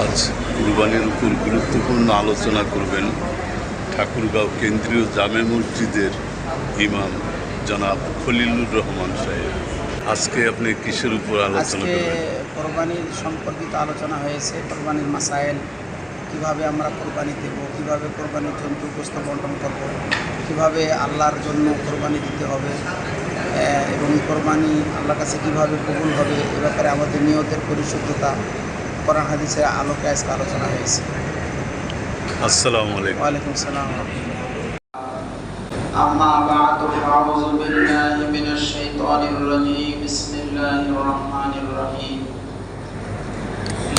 আজ কুরবানির উপর গুরুত্বপূর্ণ আলোচনা করবেন ঠাকুরগাঁও কেন্দ্রীয় জামে মসজিদের ইমাম জনাব খলিলুর রহমান সাহেব। আজকে আপনি কিসের উপর আলোচনা আজকে করবেন? কোরবানির সম্পর্কিত আলোচনা হয়েছে কোরবানির মাসাইল কীভাবে আমরা কোরবানি দেব কীভাবে কোরবানির জন্তু গোস্ত বন্টন করব কীভাবে আল্লাহর জন্য কোরবানি দিতে হবে এবং কোরবানি আল্লাহর কাছে কীভাবে কবুল হবে এ ব্যাপারে আমাদের নিয়তের পরিশুদ্ধতা কোরআন হাদিসের আলোকে আজকে আলোচনা হয়েছে আসসালামু আলাইকুম ওয়ালাইকুম সালাম أما بعد فأعوذ بالله من الشيطان الرجيم بسم الله الرحمن الرحيم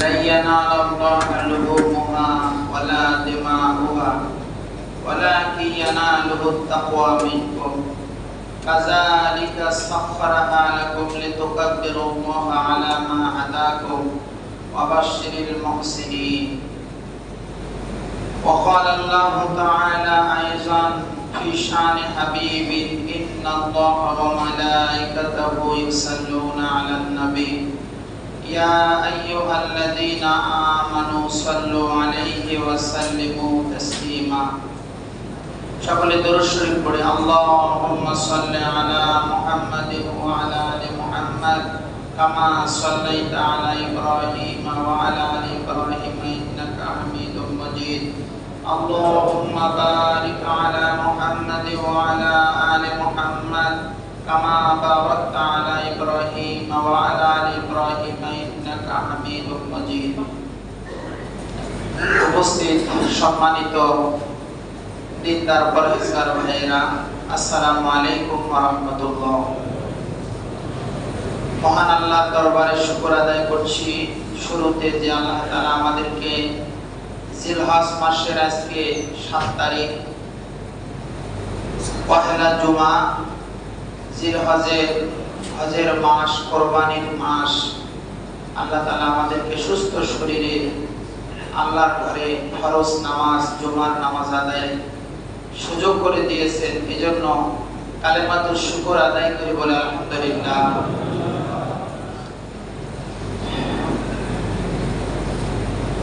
لن ينال الله لحومها ولا دماؤها ولكن يناله التقوى منكم كذلك سخرها لكم لتكبروا الله على ما هداكم وبشر المحسنين وقال الله تعالى أيضا في شان حبيب إن الله وملائكته يصلون على النبي يا أيها الذين آمنوا صلوا عليه وسلموا تسليما সকলে দরুদ শরীফ পড়ে আল্লাহুম্মা সাল্লি আলা মুহাম্মাদিন ওয়া আলা আলি মুহাম্মাদ কামা সাল্লাইতা আলা ইব্রাহিম ওয়া আলা আলি ইব্রাহিম ইন্নাকা হামিদুম মাজিদ اللهم بارك على محمد وعلى آل محمد كما باركت على إبراهيم وعلى آل إبراهيم إنك حميد مجيد উপস্থিত সম্মানিত দিনদার পরহেজগার ভাইরা আসসালামু আলাইকুম ওয়া রাহমাতুল্লাহ মহান আল্লাহর দরবারে শুকর আদায় করছি। শুরুতে যে আল্লাহ তাআলা আমাদেরকে জিলহজ মাসের আজকে সাত তারিখ, পহেলা জুমা, জিলহজের, হজের মাস, কোরবানির মাস, আল্লাহ তাআলা আমাদেরকে সুস্থ শরীরে আল্লাহর ঘরে ফরজ নামাজ, জুমার নামাজ আদায় সুযোগ করে দিয়েছেন। এজন্য কালেমাতুর শুকর আদায় করি বলে আলহামদুলিল্লাহ।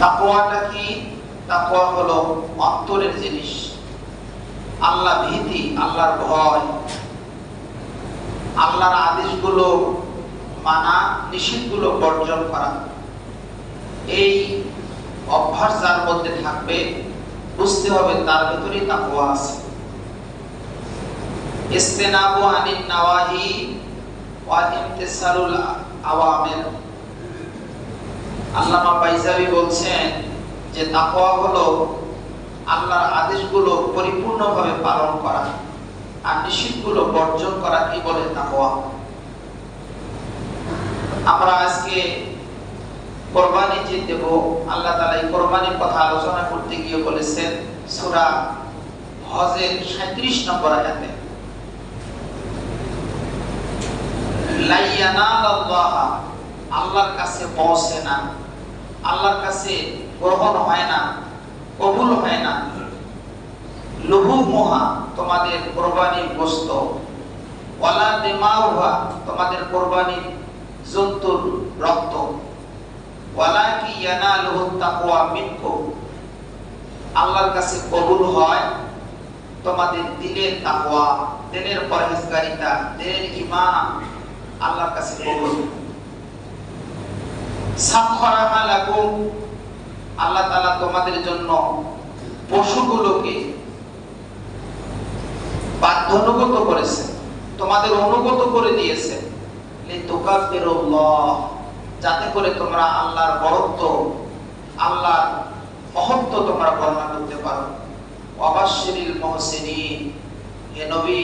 তাকওয়াটা কি? তাকওয়া হলো অন্তরের জিনিস। আল্লাহ ভীতি, আল্লাহর ভয়। আল্লাহর আদেশগুলো মানা, নিষেধগুলো বর্জন করা। এই অভ্যাস যার মধ্যে থাকবে, বুঝতে হবে তার ভিতরেই তাকওয়া আছে। ইস্তেনাবু আনিন নাওয়াহি ওয়া ইমতিসালুল আওয়ামির আল্লামা বাইজাবি বলছেন যে তাকওয়া হলো আল্লাহর আদেশগুলো পরিপূর্ণভাবে পালন করা আর নিষেধগুলো বর্জন করা কি বলে তাকওয়া? আমরা আজকে কোরবানি যে দেব, আল্লাহ তাআলা এই কোরবানির কথা আলোচনা করতে গিয়ে বলেছেন সূরা হজের 37 নম্বর আয়াতে। আল্লাহর কাছে পৌঁছে না। আল্লাহর কাছে গ্রহণ হয় না, কবুল হয় না। লুহু মোহা তোমাদের কোরবানির গোস্ত ওয়ালা দিমাউহা তোমাদের কোরবানির জন্তুর রক্ত। ওয়ালা কি ইয়ানালুহু তাকওয়া মিনকুম আল্লাহর কাছে কবুল হয় তোমাদের দিলের তাকওয়া, দিলের পরহেজগারিতা, দিলের ঈমান। আল্লাহর কাছে কবুল। আল্লাহ তোমাদের জন্য পশুগুলোকে বাধ্যনুগত করেছে। তোমাদের অনুগত করে দিয়েছে। যাতে করে তোমরা আল্লাহর বড়ত্ব আল্লাহর মহত্ব তোমরা বর্ণনা করতে পারো। অবাশিরিল মুহসিনিন, হে নবী,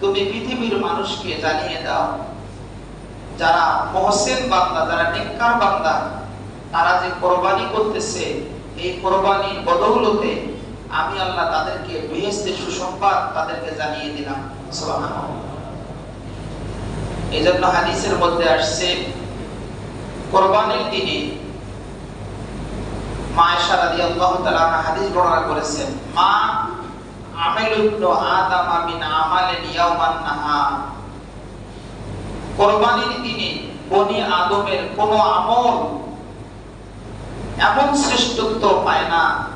তুমি পৃথিবীর মানুষকে জানিয়ে দাও। যারা মহসেন বান্দা, যারা নেককার বান্দা, তারা যে কোরবানি করতেছে, এই কোরবানির বদৌলতে আমি আল্লাহ তাদেরকে বেহেস্তের সুসংবাদ তাদেরকে জানিয়ে দিলাম। সুবহানাল্লাহ। জন্য হাদিসের মধ্যে আসছে, কোরবানির দিনে মা আয়েশা রাদিয়াল্লাহু তাআলা আনহা হাদিস বর্ণনা করেছেন, মা আমিলু আদম মিন আমালিন ইয়াওমান নাহার। কোরবানির দিনে বনি আদমের কোন আমল এমন শ্রেষ্ঠত্ব পায় না।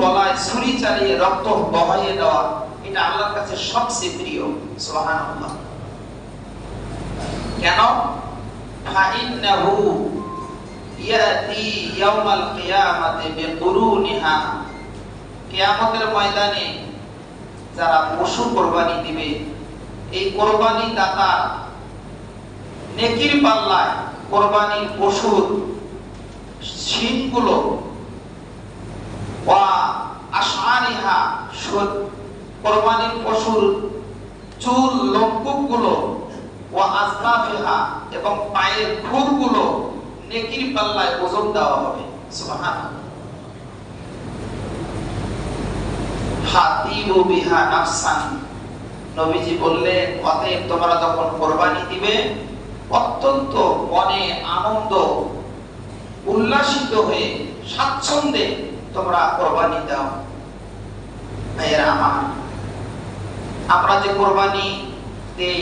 গলায় ছুরি চালিয়ে রক্ত বহাইয়ে দেওয়া। এটা আল্লাহর কাছে সবচেয়ে প্রিয়। সুবহানাল্লাহ। কেন? ফাইন্নাহু ইয়াতি ময়দানে যারা পশু কোরবানি দিবে, এই কোরবানি দাতা নেকির পাল্লায় কোরবানির পশুর কোরবানির পশুর চুল এবং পায়ের খুরগুলো নেকির পাল্লায় ওজন দেওয়া হবে। সুবহানাল্লাহ। হাতিবু বিহা নাফসান। নবীজি বললেন, অতএব তোমরা যখন কোরবানি দিবে, অত্যন্ত মনে আনন্দ, উল্লাসিত হয়ে স্বাচ্ছন্দ্যে তোমরা কোরবানি দাও। ভাইয়েরা আমার, আমরা যে কোরবানি দেই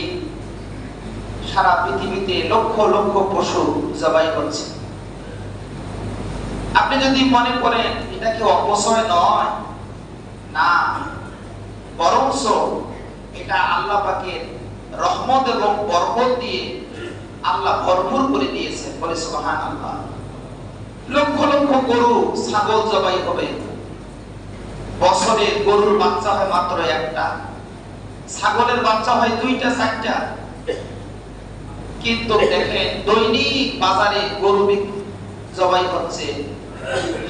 সারা পৃথিবীতে লক্ষ লক্ষ পশু জবাই করছে। আপনি যদি মনে করেন এটা কি অপচয় নয়, না, বরংস এটা আল্লাহ পাকের রহমত এবং বরকত দিয়ে আল্লাহ ভরপুর করে দিয়েছেন। বলে সুবহান আল্লাহ লক্ষ লক্ষ গরু, ছাগল জবাই হবে। বছরে গরুর বাচ্চা হয় মাত্র একটা, ছাগলের বাচ্চা হয় দুইটা, চারটা। কিন্তু দেখেন দৈনিক বাজারে গরু জবাই হচ্ছে,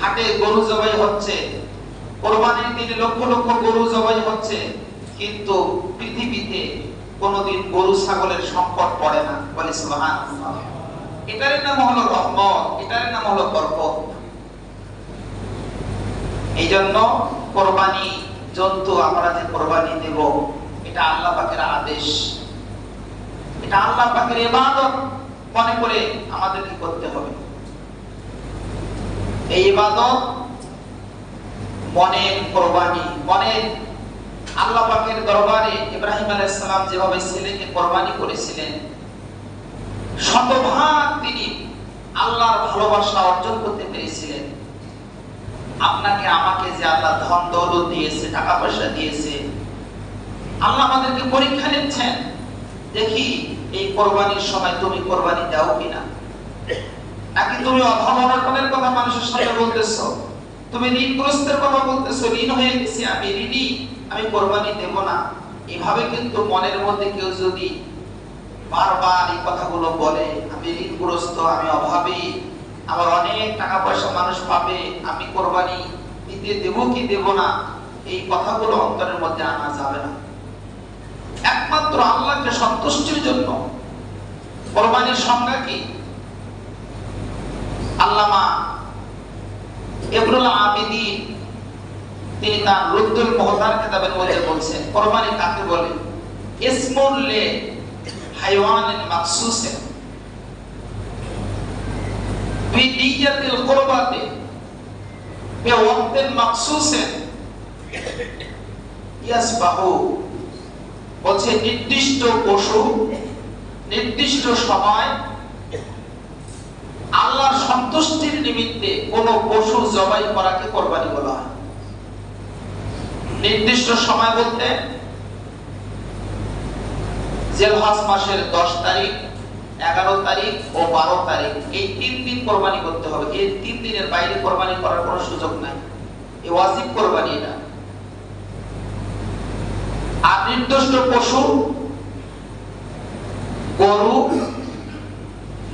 হাটে গরু জবাই হচ্ছে, কোরবানির দিনে লক্ষ লক্ষ গরু জবাই হচ্ছে, কিন্তু পৃথিবীতে কোনোদিন গরু ছাগলের সংকট পড়ে না। বলে সুবহান এটার নাম হলো রহমত, এটার নাম হলো বরকত। এই জন্য কোরবানি, জন্তু আমরা যে কোরবানি দেব, এটা আল্লাহ পাকের আদেশ। এটা আল্লাহ মনে করে করতে হবে? এই ইবাদত মনের কোরবানি, মনের আল্লাহ দরবারে ইব্রাহিম আলাইহিস সালাম যেভাবে ছেলেকে কোরবানি করেছিলেন, শতভাগ তিনি আল্লাহর ভালোবাসা অর্জন করতে পেরেছিলেন। আপনাকে, আমাকে যে আল্লাহ ধন দৌলত দিয়েছে টাকা পয়সা দিয়েছে, আল্লাহ আমাদেরকে পরীক্ষা নিচ্ছেন। দেখি এই কোরবানির সময় তুমি কোরবানি দাও কিনা। নাকি তুমি অভাব কথা মানুষের সামনে বলতেছো? তুমি ঋণগ্রস্তের কথা বলতেছো, ঋণ হয়ে গেছে, আমি ঋণী, আমি কোরবানি দেব না। এভাবে কিন্তু মনের মধ্যে কেউ যদি বারবার এই কথাগুলো বলে, আমি ঋণগ্রস্ত, আমি অভাবী, আমার অনেক টাকা পয়সা মানুষ পাবে, আমি কোরবানি দিতে দেব কি দেব না, এই কথাগুলো অন্তরের মধ্যে আনা যাবে না। একমাত্র আল্লাহকে সন্তুষ্টির জন্য। কোরবানির সংজ্ঞা কি? আল্লামা ইবনুল আবিদিন, তিনি তার রুদ্দুল মুহতার মধ্যে বলছেন, কোরবানি কাকে বলে? ইসমুল লে হাইওয়ানিন মাকসুসিন বিনিয়াতিল কুরবাতি, বিওয়াক্তিন মাকসুসিন ইয়াসবাহু। বলছে, নির্দিষ্ট পশু, নির্দিষ্ট সময়, আল্লাহর সন্তুষ্টির নিমিত্তে কোন পশু জবাই করাকে কোরবানি বলা হয়। নির্দিষ্ট সময় বলতে জেলহাস মাসের দশ তারিখ, এগারো তারিখ ও বারো তারিখ, এই তিন দিন কোরবানি করতে হবে। এই তিন দিনের বাইরে কোরবানি করার কোনো সুযোগ নাই। এই ওয়াজিব কোরবানি আর নির্দিষ্ট পশু, গরু,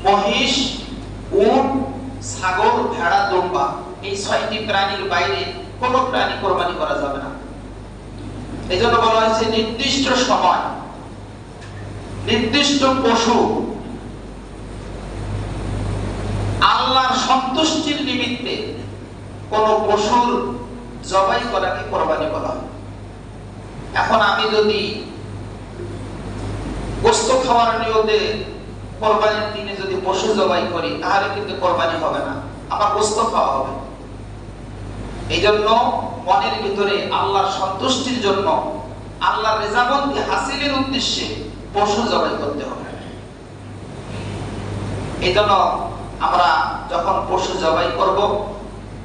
মহিষ, উট, ছাগল, ভেড়া, দুম্বা, এই ছয়টি প্রাণীর বাইরে কোন প্রাণী কোরবানি করা যাবে না। এই জন্য বলা হয়েছে নির্দিষ্ট সময়, নির্দিষ্ট পশু আল্লাহর সন্তুষ্টির নিমিত্তে কোন পশুর জবাই করাকে কোরবানি বলা হয়। এখন আমি যদি গোস্ত খাওয়ার নিয়তে কোরবানির দিনে যদি পশু জবাই করি, তাহলে কিন্তু কোরবানি হবে না। আমার গোস্ত খাওয়া হবে। এই জন্য মনের ভিতরে আল্লাহর সন্তুষ্টির জন্য আল্লাহর রেজাবন্দি হাসিলের উদ্দেশ্যে পশু জবাই করতে হবে। এই জন্য আমরা যখন পশু জবাই করব,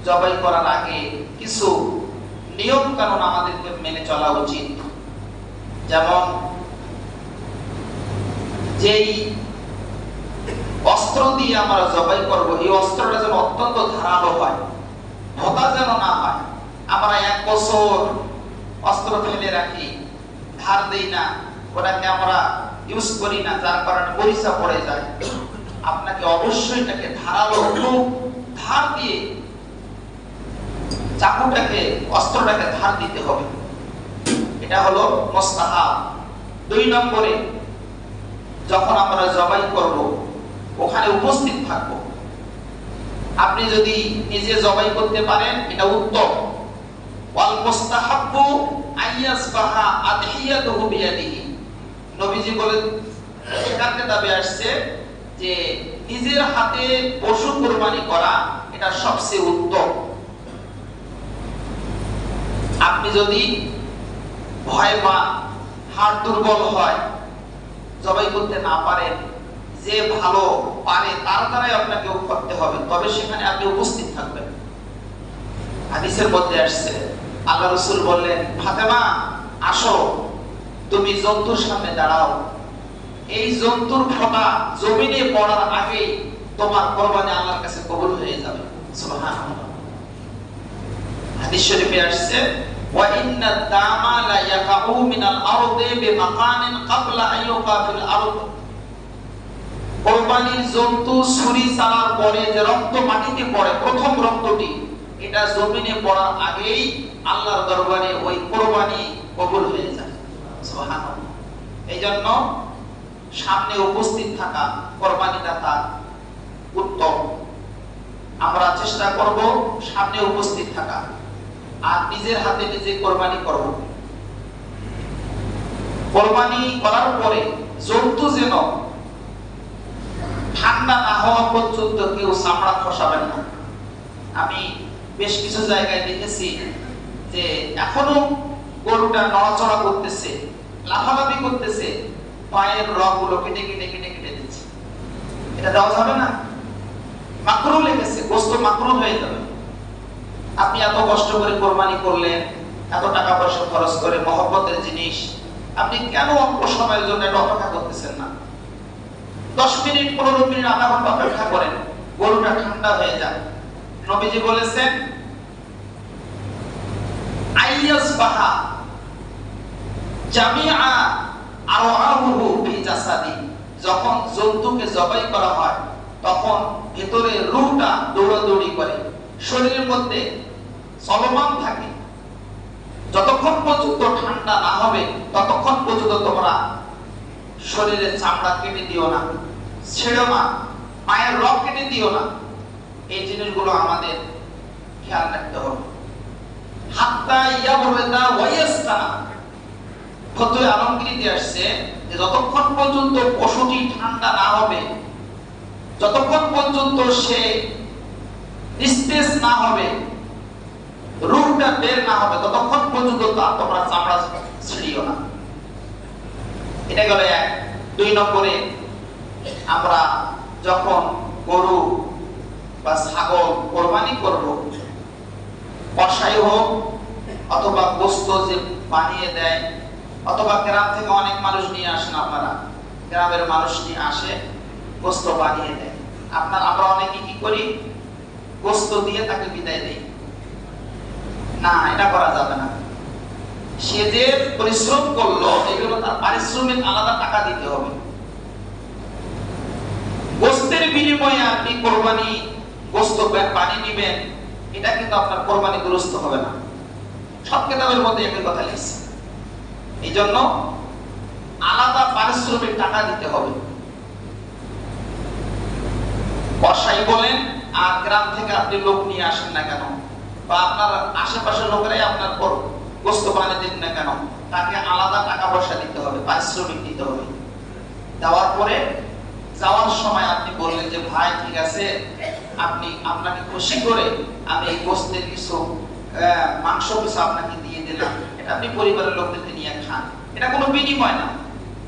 জবাই করার আগে কিছু নিয়ম কানুন আমাদেরকে মেনে চলা উচিত। যেমন, যেই অস্ত্র দিয়ে আমরা জবাই করব, এই অস্ত্রটা যেন অত্যন্ত ধারালো হয় ভোতা যেন না হয়। আমরা এক বছর অস্ত্র ফেলে রাখি, ধার দেই না, ওটাকে আমরা ইউজ করি না, যার কারণে পরিচা পড়ে যায়। আপনাকে অবশ্যই এটাকে ধারালো ধার দিয়ে চাকুটাকে, অস্ত্রটাকে ধার দিতে হবে। এটা হলো মোস্তাহাব দুই নম্বরে, যখন আমরা জবাই করব, ওখানে উপস্থিত থাকব। আপনি যদি নিজে জবাই করতে পারেন, এটা উত্তম। নবীজি বলেন দাবি আসছে যে, নিজের হাতে পশু কুরবানি করা, এটা সবচেয়ে উত্তম। আপনি যদি ভয় পান হাড় দুর্বল হয়, জবাই করতে না পারেন, যে ভালো পারে তার দ্বারাই আপনাকে করতে হবে। তবে সেখানে আপনি উপস্থিত থাকবেন। হাদিসের মধ্যে আসছে, আল্লাহ রসুল বললেন, ফাতেমা, আসো। তুমি জন্তুর সামনে দাঁড়াও। এই জন্তুর ফটা জমিনে পড়ার আগেই তোমার কোরবানি আল্লাহর কাছে কবুল হয়ে যাবে। সুবহানাল্লাহ। হাদিস শরীফে আসছে ইন্না দামা লা ইয়াকাউ মিনাল আরদি বিমাকানিন ক্বাবলা আন ইউকা ফিল আরদ কোরবানির জন্তু চালার পরে যে রক্ত মাটিতে পড়ে, প্রথম রক্তটি, এটা জমিনে পড়ার আগেই আল্লাহর দরবারে ওই কোরবানি কবুল হয়ে যায়। এই জন্য সামনে উপস্থিত থাকা কোরবানি দাতা উত্তম। আমরা চেষ্টা করব সামনে উপস্থিত থাকা। আর নিজের হাতে নিজে কোরবানি করব। কোরবানি করার পরে জন্তু যেন ঠান্ডা না হওয়া পর্যন্ত কেউ চামড়া খসাবেন না। আমি বেশ কিছু জায়গায় দেখেছি যে এখনও গরুটা নড়াচড়া করতেছে, লাফালাফি করতেছে, পায়ের রগগুলো কেটে কেটে কেটে কেটে দিচ্ছে। এটা দেওয়া যাবে না? মাকরু লেগেছে গোস্ত মাকরু হয়ে যাবে। আপনি এত কষ্ট করে কোরবানি করলেন, এত টাকা পয়সা খরচ করে মহব্বতের জিনিস, আপনি কেন অল্প সময়ের জন্য এটা অপেক্ষা করতেছেন না? দশ মিনিট, পনেরো মিনিট, আধা ঘণ্টা অপেক্ষা করেন, গরুটা ঠান্ডা হয়ে যায় নবীজি বলেছেন, আইয়াস বাহা, জামিআ আরওয়াহুহু ফি জাসাদি। যখন জন্তুকে জবাই করা হয়, তখন ভেতরে রূহটা দৌড়াদৌড়ি করে। শরীরের মধ্যে চলমান থাকে। যতক্ষণ পর্যন্ত ঠান্ডা না হবে, ততক্ষণ পর্যন্ত তোমরা শরীরের চামড়া কেটে দিও না, ছেড়ো না, পায়ের রক কেটে দিও না। এই জিনিসগুলো আমাদের খেয়াল রাখতে হবে। হাত্তা ইয়াবরদা ওয়াইয়াস্তানা ফতোয় আলমগীরিতে আসছে যে যতক্ষণ পর্যন্ত পশুটি ঠান্ডা না হবে, যতক্ষণ পর্যন্ত সে নিস্তেজ না হবে রূপটা বের না হবে, ততক্ষণ পর্যন্ত তার তোমরা চামড়া ছিড়িও না। এটা গেল এক। দুই নম্বরে, আমরা যখন গরু বা ছাগল কোরবানি করব কষাই হোক, অথবা গোস্ত যে বানিয়ে দেয়, অথবা গ্রাম থেকে অনেক মানুষ নিয়ে আসেন আপনারা। গ্রামের মানুষ নিয়ে আসে, গোস্ত বানিয়ে দেয়। আপনার, আমরা অনেকে কি করি? গোস্ত দিয়ে তাকে বিদায় দেই না, এটা করা যাবে না। সে যে পরিশ্রম করল, এগুলো তার পারিশ্রমিক আলাদা টাকা দিতে হবে। গোস্তের বিনিময়ে আপনি কোরবানি, গোস্ত পানি নিবেন এটা কিন্তু আপনার কোরবানি গ্রস্ত হবে না। সব কেতাবের মধ্যে একই কথা লিখছে। এই জন্য আলাদা পারিশ্রমিক টাকা দিতে হবে কসাই বলেন আর গ্রাম থেকে আপনি লোক নিয়ে আসেন না কেন? বা আপনার আশেপাশের লোকেরাই আপনার পর গোস্ত বানিয়ে দিন না কেন? তাকে আলাদা টাকা পয়সা দিতে হবে, পারিশ্রমিক দিতে হবে। দেওয়ার পরে যাওয়ার সময় আপনি বললেন যে, ভাই, ঠিক আছে, আপনি, আপনাকে খুশি করে আমি এই গোস্তের কিছু মাংস কিছু আপনাকে দিয়ে দিলাম। এটা আপনি পরিবারের লোকদেরকে নিয়ে খান। এটা কোনো বিনিময় না।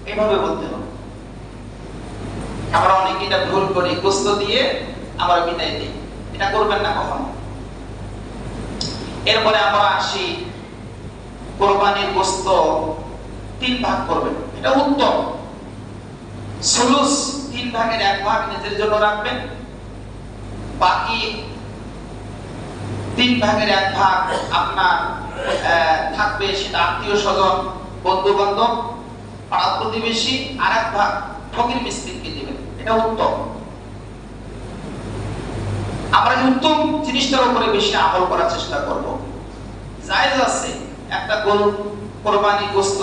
এইভাবে বলতে হবে। আমরা অনেকে এটা ভুল করি। গোস্ত দিয়ে আমরা বিদায় দিই এটা করবেন না কখনো। এরপরে আমরা আসি, কোরবানির গোস্ত তিন ভাগ করবেন। এটা উত্তম। সুলুস তিন ভাগের এক ভাগ নিজের জন্য রাখবেন। বাকি তিন ভাগের এক ভাগ আপনার থাকবে সেটা আত্মীয় স্বজন বন্ধু বান্ধব পাড়া প্রতিবেশী আর এক ভাগ ফকির মিস্ত্রিকে দিবেন। এটা উত্তম। আমরা উত্তম জিনিসটার উপরে বেশি আমল করার চেষ্টা করব। জায়েজ আছে, একটা গরু কোরবানি গোস্ত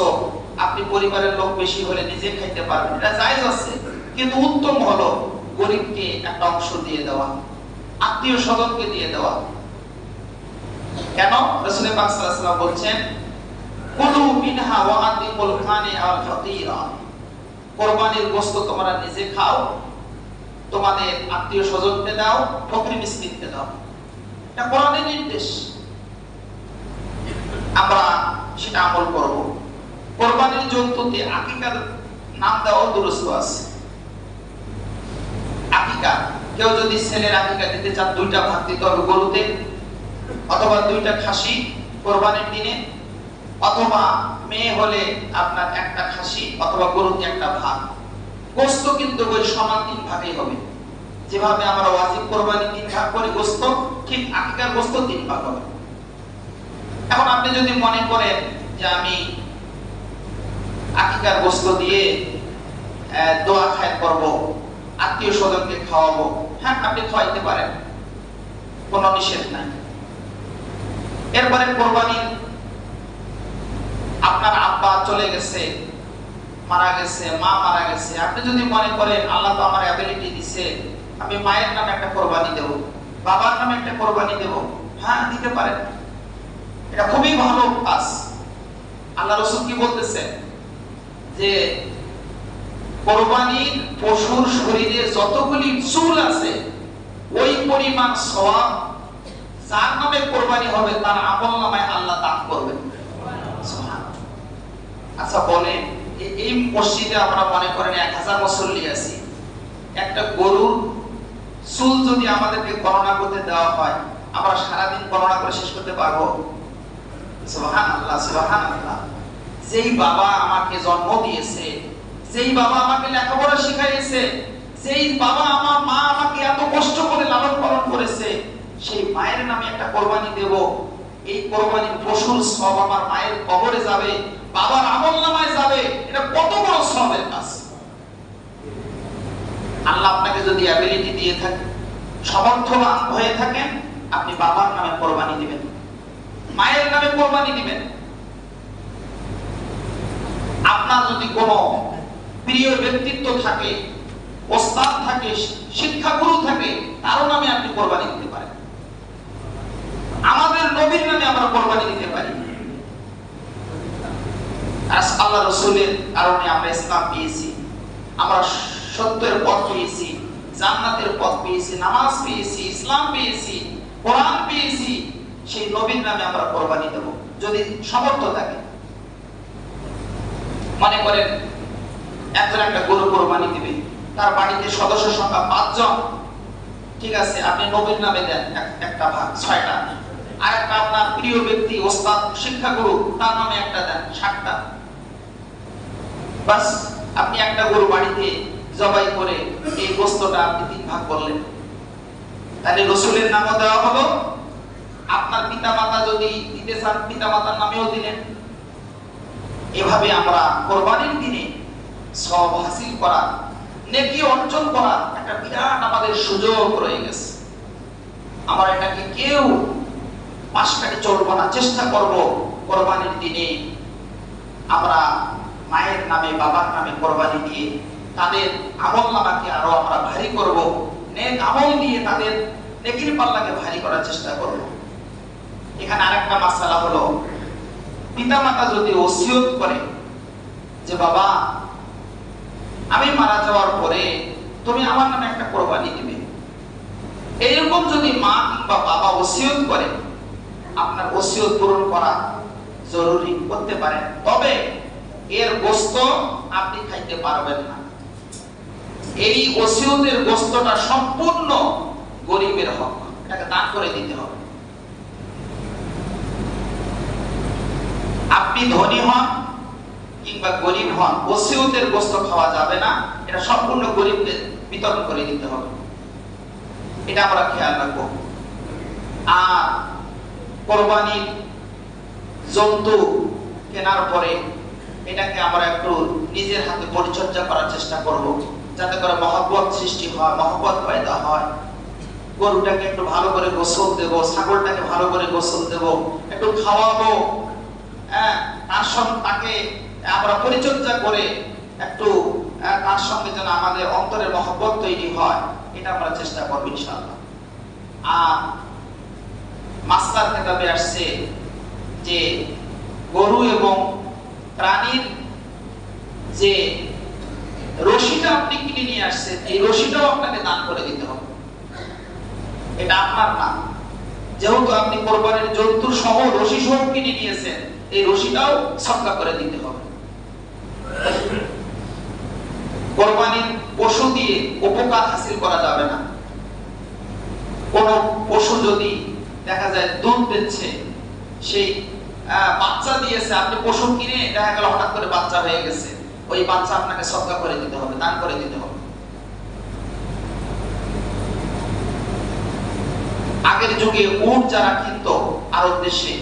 আপনি পরিবারের লোক বেশি হলে নিজে খাইতে পারবেন, এটা জায়েজ আছে। কিন্তু উত্তম হলো গরিবকে একটা অংশ দিয়ে দেওয়া, আত্মীয় স্বজনকে দিয়ে দেওয়া। কেন? রাসূল পাক সাল্লাল্লাহু বলছেন, কুলু মিনহা ওয়া আতিকুল খানি আল ফাকিরা কোরবানির গোশত তোমরা নিজে খাও তোমাদের আত্মীয় স্বজনকে দাও, ফকির মিসকিনকে দাও। এটা কোরআনের নির্দেশ। আমরা সেটা আমল করব। কোরবানির জন্তুতে আকিকার নাম দেওয়া দুরস্ত আছে। আকিকা, কেউ যদি ছেলের আকিকা দিতে চান দুইটা ভাগ দিতে হবে গরুতে, অথবা দুইটা খাসি কোরবানির দিনে, অথবা মেয়ে হলে আপনার একটা খাসি, অথবা গরুতে একটা ভাগ গোস্ত কিন্তু ওই সমান তিন ভাগেই হবে। যেভাবে আমরা ওয়াজিব কোরবানি তিন ভাগ করে গোস্ত, ঠিক আকিকার গোস্ত তিন ভাগ হবে। এখন আপনি যদি মনে করেন যে আমি আকিকার গোস্ত দিয়ে দোয়া খায় করব, আত্মীয় স্বজনকে খাওয়াবো হ্যাঁ আপনি খাওয়াইতে পারেন। কোনো নিষেধ নাই। এরপরে কোরবানির আপনার আব্বা চলে গেছে মারা গেছে, মা মারা গেছে। আপনি যদি মনে করেন, আল্লাহ তো আমার অ্যাবিলিটি দিছে, আমি মায়ের নামে একটা কোরবানি দেব, বাবার নামে একটা কোরবানি দেব। হ্যাঁ দিতে পারেন। এটা খুবই ভালো কাজ। আল্লাহ রসুল কি বলতেছে? যে কোরবানির পশুর শরীরে যতগুলি চুল আছে, ওই পরিমাণ সওয়াব যার নামে কোরবানি হবে, তার আমল নামায় আল্লাহ দান করবেন। আচ্ছা বলেন এই মসজিদে আমরা মনে করেন এক হাজার মুসল্লি আছি। একটা গরুর চুল যদি আমাদেরকে গণনা করতে দেওয়া হয়, আমরা সারাদিন গণনা করে শেষ করতে পারব? যেই বাবা আমাকে জন্ম দিয়েছে, যেই বাবা আমাকে লেখাপড়া শিখাইয়েছে, যেই বাবা আমার মা আমাকে এত কষ্ট করে লালন পালন করেছে, সেই মায়ের নামে একটা কোরবানি দেব। এই কোরবানির পশুর সব আমার মায়ের কবরে যাবে। বাবার আমল নামায় যাবে, এটা কত বড় সবের কাজ। আল্লাহ আপনাকে যদি অ্যাবিলিটি দিয়ে থাকে সমর্থবান হয়ে থাকেন, আপনি বাবার নামে কোরবানি দিবেন, মায়ের নামে কোরবানি দিবেন। আপনার যদি কোনো প্রিয় ব্যক্তিত্ব থাকে, ওস্তাদ থাকে, শিক্ষাগুরু থাকে, তারও নামে আপনি কোরবানি দিতে পারেন। আমাদের নবীর নামে আমরা কোরবানি দিতে পারি আল্লাহ রসুলের কারণে আমরা ইসলাম পেয়েছি। আমরা সত্যের পথ পেয়েছি, জান্নাতের পথ পেয়েছি, নামাজ পেয়েছি, ইসলাম পেয়েছি, কোরআন পেয়েছি, সেই নবীর নামে আমরা কোরবানি দেব, যদি সমর্থ থাকে। মনে করেন, একজন একটা গরু কোরবানি দিবে, তার বাড়িতে সদস্য সংখ্যা পাঁচজন, ঠিক আছে, আপনি নবীর নামে দেন একটা ভাগ, ছয়টা। আর একটা আপনার প্রিয় ব্যক্তি, ওস্তাদ তার নামে একটা দেন, সাতটা। বাস, আপনি একটা গরু বাড়িতে জবাই করে এই গোস্তটা আপনি তিন ভাগ করলেন। তাহলে রসুলের নামও দেওয়া হলো। আপনার পিতা মাতা যদি দিতে চান পিতা মাতার নামেও দিলেন। এভাবে আমরা কোরবানির দিনে সব হাসিল করা, নেকি অর্জন করা একটা বিরাট আমাদের সুযোগ রয়ে গেছে। আমার এটাকে কেউ কাটে চলবো না চেষ্টা করব। কোরবানির দিনে আমরা মায়ের নামে, বাবার নামে কোরবানি দিয়ে তাদের আমল নামাকে আরও আমরা ভারী করব। নেক আমল দিয়ে তাদের নেকির পাল্লাকে ভারী করার চেষ্টা করব। এখানে আরেকটা মাসালা হলো, পিতামাতা যদি ওসিয়ত করে যে, বাবা, আমি মারা যাওয়ার পরে তুমি আমার নামে একটা কোরবানি দিবে। এইরকম যদি মা কিংবা বাবা ওসিয়ত করে আপনার ওসিয়ত পূরণ করা জরুরি করতে পারেন তবে এর গোস্ত আপনি খাইতে পারবেন না। এই ওসিয়তের গোস্তটা সম্পূর্ণ গরিবের হক। এটাকে দান করে দিতে হবে। আপনি ধনী হন কিংবা গরিব হন, ওসিয়তের গোস্ত খাওয়া যাবে না। এটা সম্পূর্ণ গরিবদের বিতরণ করে দিতে হবে। এটা আমরা খেয়াল রাখব। আর কোরবানির জন্তু কেনার পরে এটাকে আমরা একটু নিজের হাতে পরিচর্যা করার চেষ্টা করব যাতে করে মহব্বত সৃষ্টি হয় মহব্বত পয়দা হয়। গরুটাকে একটু ভালো করে গোসল দেব ছাগলটাকে ভালো করে গোসল দেব একটু খাওয়াবো হ্যাঁ তাকে আমরা পরিচর্যা করে একটু আহ, তার সঙ্গে যেন আমাদের অন্তরের মহব্বত তৈরি হয় এটা আমরা চেষ্টা করব ইনশাআল্লাহ। আর মাস্টার খেতাবে আসছে যে গরু এবং প্রাণীর যে রশিটা আপনি কিনে নিয়ে আসছেন, এই রশিটাও আপনাকে দান করে দিতে হবে। এটা আপনার না। যেহেতু আপনি কোরবানির জন্তু সহ রশি সহ কিনে নিয়েছেন, এই রশিটাও সৎকা করে দিতে হবে। কোরবানির পশু দিয়ে উপকার হাসিল করা যাবে না। কোন পশু যদি দেখা যায় দুধ দিচ্ছে সেই বাচ্চা দিয়েছে, আপনি পশু কিনে দেখা গেল হঠাৎ করে বাচ্চা হয়ে গেছে। ওই বাচ্চা আপনাকে সৎকা করে দিতে হবে, দান করে দিতে হবে। আগের যুগে উট যারা কিনত আরব দেশে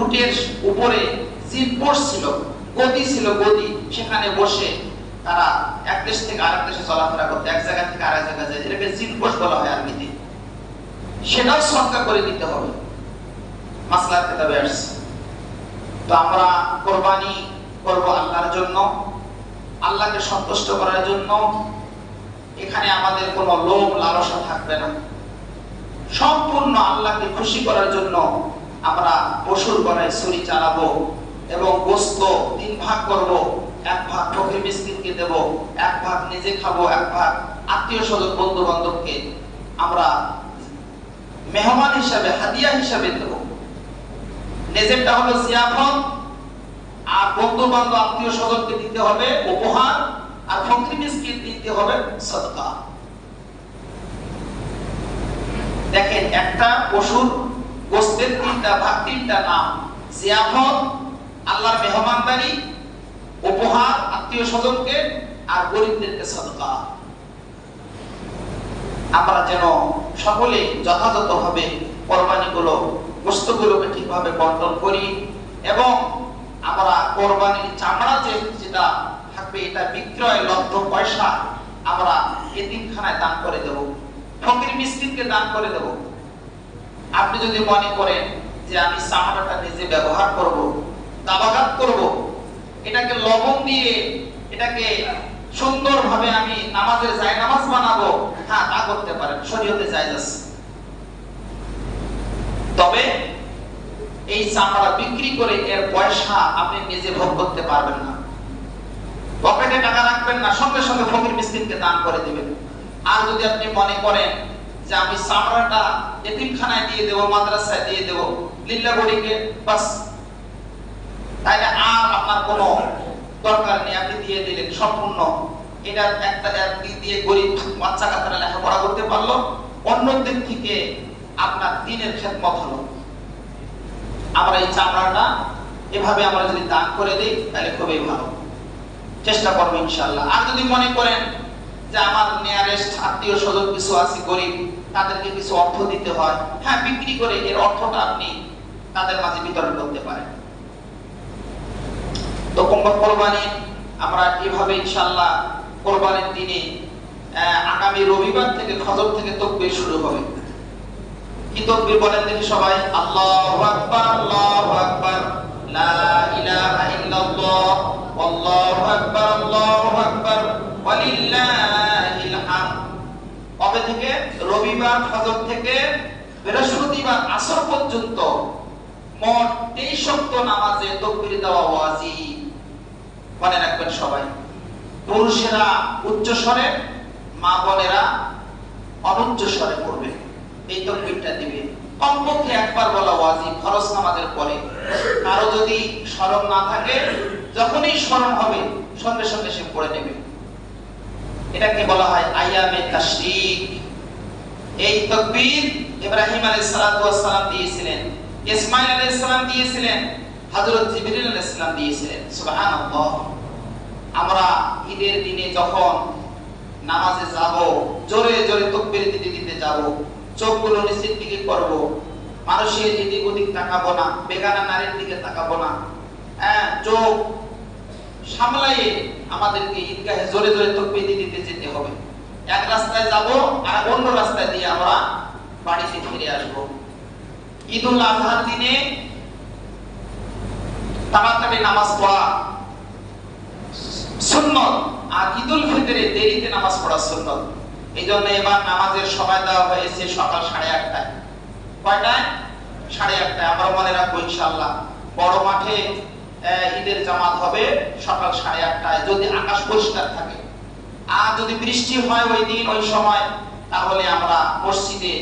উটের উপরে জিনপোষ ছিল, গদি ছিল গদি, সেখানে বসে তারা এক দেশ থেকে আরেক দেশে চলাফেরা করতে, এক জায়গা থেকে আরেক জায়গায় যায়, এটাকে জিনপোষ বলা হয় আরবিতে। সেটাও সৎকা করে দিতে হবে। মাসলার কিতাবে আসছে। তো আমরা কোরবানি করব আল্লাহর জন্য, আল্লাহকে সন্তুষ্ট করার জন্য। এখানে আমাদের কোনো লোভ, লালসা থাকবে না। সম্পূর্ণ আল্লাহকে খুশি করার জন্য আমরা পশুর গড়ায় ছুরি চালাবো এবং গোস্ত তিন ভাগ করব, এক ভাগ ফকির মিসকিনকে দেব, এক ভাগ নিজে খাব, এক ভাগ আত্মীয় স্বজন বন্ধু বান্ধবকে আমরা মেহমান হিসাবে, হাদিয়া হিসাবে দেব নিজেরটা হলো জিয়াফত, আর বন্ধু বান্ধব আত্মীয় স্বজনকে দিতে হবে উপহার, আর ফকির মিসকিন দিতে হবে সদকা। দেখেন, একটা পশুর গোস্তের তিনটা ভাগ, তিনটা নাম। জিয়াফত, আল্লাহর মেহমানদারি, উপহার আত্মীয় স্বজনকে আর গরিবদেরকে সদকা। আমরা যেন সকলে যথাযথভাবে কোরবানিগুলো গোস্তগুলোকে ঠিকভাবে বন্টন করি এবং আমরা কোরবানির চামড়া যে যেটা থাকবে, এটা বিক্রয় লব্ধ পয়সা আমরা এতিমখানায় দান করে দেব। ফকির মিসকিনকে দান করে দেব। আপনি যদি মনে করেন যে আমি চামড়াটা নিজে ব্যবহার করব, দাবাঘাত করব, এটাকে লবণ দিয়ে, এটাকে সুন্দরভাবে আমি নামাজের জায় নামাজ বানাবো। হ্যাঁ তা করতে পারেন, শরীয়তে জায়েজ আছে। তবে এই চামড়া বিক্রি করে এর পয়সা আপনি নিজে ভোগ করতে পারবেন না। পকেটে টাকা রাখবেন না, সঙ্গে সঙ্গে ফকির মিসকিনকে দান করে দিবেন। আর যদি আপনি মনে করেন যে আমি চামড়াটা এতিমখানায় দিয়ে দেবো, মাদ্রাসায় দিয়ে দেবো লিল্লা বড়িকে বাস, তাইলে আর আপনার কোনো দরকার নেই, আপনি দিয়ে দিলেন, সম্পূর্ণ। এটা একটা একদিক দিয়ে গরিব বাচ্চা কাচ্চারা লেখাপড়া করতে পারল অন্য দিক থেকে আপনার দিনের খেদমত হলো। আমরা এই চামড়াটা, এভাবে আমরা যদি দান করে দিই, তাহলে খুবই ভালো। চেষ্টা করব ইনশাল্লাহ আর যদি মনে করেন যে আমার নিয়ারেস্ট আত্মীয় স্বজন কিছু আছে গরিব, তাদেরকে কিছু অর্থ দিতে হয় হ্যাঁ বিক্রি করে এর অর্থটা আপনি তাদের মাঝে বিতরণ করতে পারেন। তো কোরবানি, আমরা এভাবে ইনশাল্লাহ কোরবানির দিনে আগামী রবিবার থেকে খজর থেকে তকবির শুরু হবে। কি তকবির বলেন দেখি সবাই? আল্লাহু আকবার আল্লাহু আকবার। লা ইলাহা ইল্লাল্লাহ, আল্লাহু আকবার আল্লাহু আকবার। ওয়ালিল্লাহিল হামদ। কবে থেকে? রবিবার ফজর থেকে বৃহস্পতিবার আসর পর্যন্ত। মোট 23 শক্ত নামাজে তকবির দেওয়া ওয়াজিব। মনে রাখবেন সবাই। পুরুষেরা উচ্চ স্বরে, মা বোনেরা অনুচ্চ স্বরে পড়বে। এই তকবিরটা দিবে। কমপক্ষে একবার বলা ওয়াজিব, ফরজ নামাজের পরে। কারও যদি স্মরণ না থাকে, যখনই স্মরণ হবে, সঙ্গে সঙ্গে সে পড়ে নেবে। এটাকে বলা হয় আয়ামে তাশরিক। এই তাকবীর ইব্রাহিম আলাইহিস সালাতু ওয়াস সালাম দিয়েছিলেন ইসমাঈল আলাইহিস সালাম দিয়েছিলেন হযরত জিবরিল আলাইহিস সালাম দিয়েছিলেন, সুবহানাল্লাহ। আমরা ঈদের দিনে যখন নামাজে যাব, জোরে জোরে তাকবীর দিতে যাব, চোখগুলো নিচের দিকে করব, মানুষের এদিক ওদিক তাকাবো না, বেগানা নারীর দিকে তাকাবো না হ্যাঁ চোখ সামলাইয়ে আমাদেরকে ঈদগাহে জোরে জোরে তকবীর দিতে যেতে হবে। এক রাস্তায় যাব, আর অন্য রাস্তায় দিয়ে আমরা বাড়িতে ফিরে আসব। ঈদুল আজহার দিনে তাড়াতাড়ি নামাজ পড়া সুন্নত। আর দেরিতে নামাজ পড়া সুন্নত। এই জন্য এবার নামাজের সময় দেওয়া হয়েছে সকাল সাড়ে আটটায়। কয়টায়? সাড়ে আটটায়। মনে রাখব ইনশাল্লাহ বড় মাঠে ঈদের জামাত হবে সকাল সাড়ে আটটায়। যদি আকাশ পরিষ্কার থাকে। আর যদি বৃষ্টি হয় ওই দিন, ওই সময়, তাহলে আমরা মসজিদে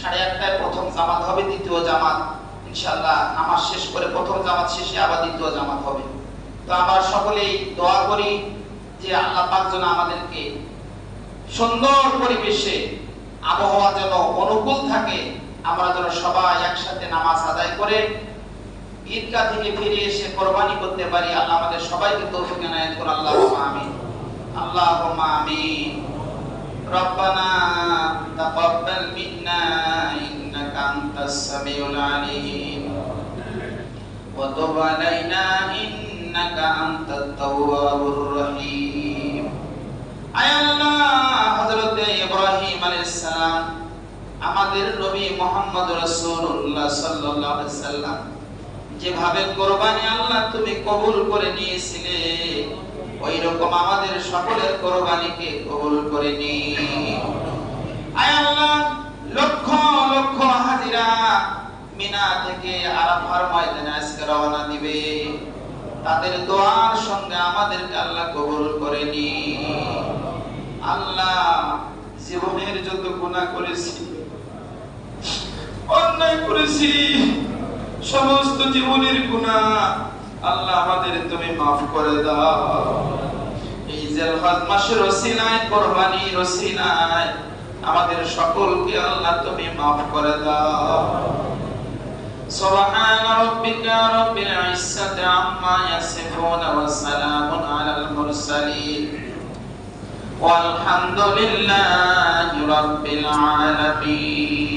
সাড়ে আটটায় প্রথম জামাত হবে, দ্বিতীয় জামাত। ইনশাল্লাহ নামাজ শেষ করে প্রথম জামাত শেষে আবার দ্বিতীয় জামাত হবে তো আমরা সকলেই দোয়া করি যে আল্লাহ পাক যেন আমাদেরকে সুন্দর পরিবেশে আবহাওয়া যেন অনুকূল থাকে আমরা যেন সবাই একসাথে নামাজ আদায় করে ঈদগাহ থেকে ফিরে এসে কোরবানি করতে পারি আল্লাহ আমাদের সবাইকে তৌফিক এনায়েত করুন আল্লাহুম্মা আমিন আল্লাহুম্মা আমিন ربنا تقبل منا إنك أنت السميع العليم وتب علينا إنك أنت التواب الرحيم আয় আল্লাহ হযরতে ইব্রাহিম আলাইহিস সালাম আমাদের নবী মুহাম্মদ রাসূলুল্লাহ সাল্লাল্লাহু আলাইহি সাল্লাম যেভাবে কোরবানি আল্লাহ তুমি কবুল করে নিয়েছিলে ওই রকম আমাদের সকলের কোরবানিকে কবুল করে নি আয় আল্লাহ লক্ষ লক্ষ হাজিরা মিনা থেকে আরাফার ময়দানে আজকে রওনা দিবে। তাদের দোয়ার সঙ্গে আমাদেরকে আল্লাহ কবুল করে নি আল্লাহ জীবনের যত গুনাহ করেছি, অন্যায় করেছি, সমস্ত জীবনের গুনাহ আল্লাহ আমাদের তুমি মাফ করে দাও। এই জিলহজ মাসের রসিনায় কোরবানি রসিনায় আমাদের সকলকে আল্লাহ তুমি মাফ করে দাও سبحان ربك رب العزة عما يصفون وسلام على المرسلين والحمد لله رب العالمين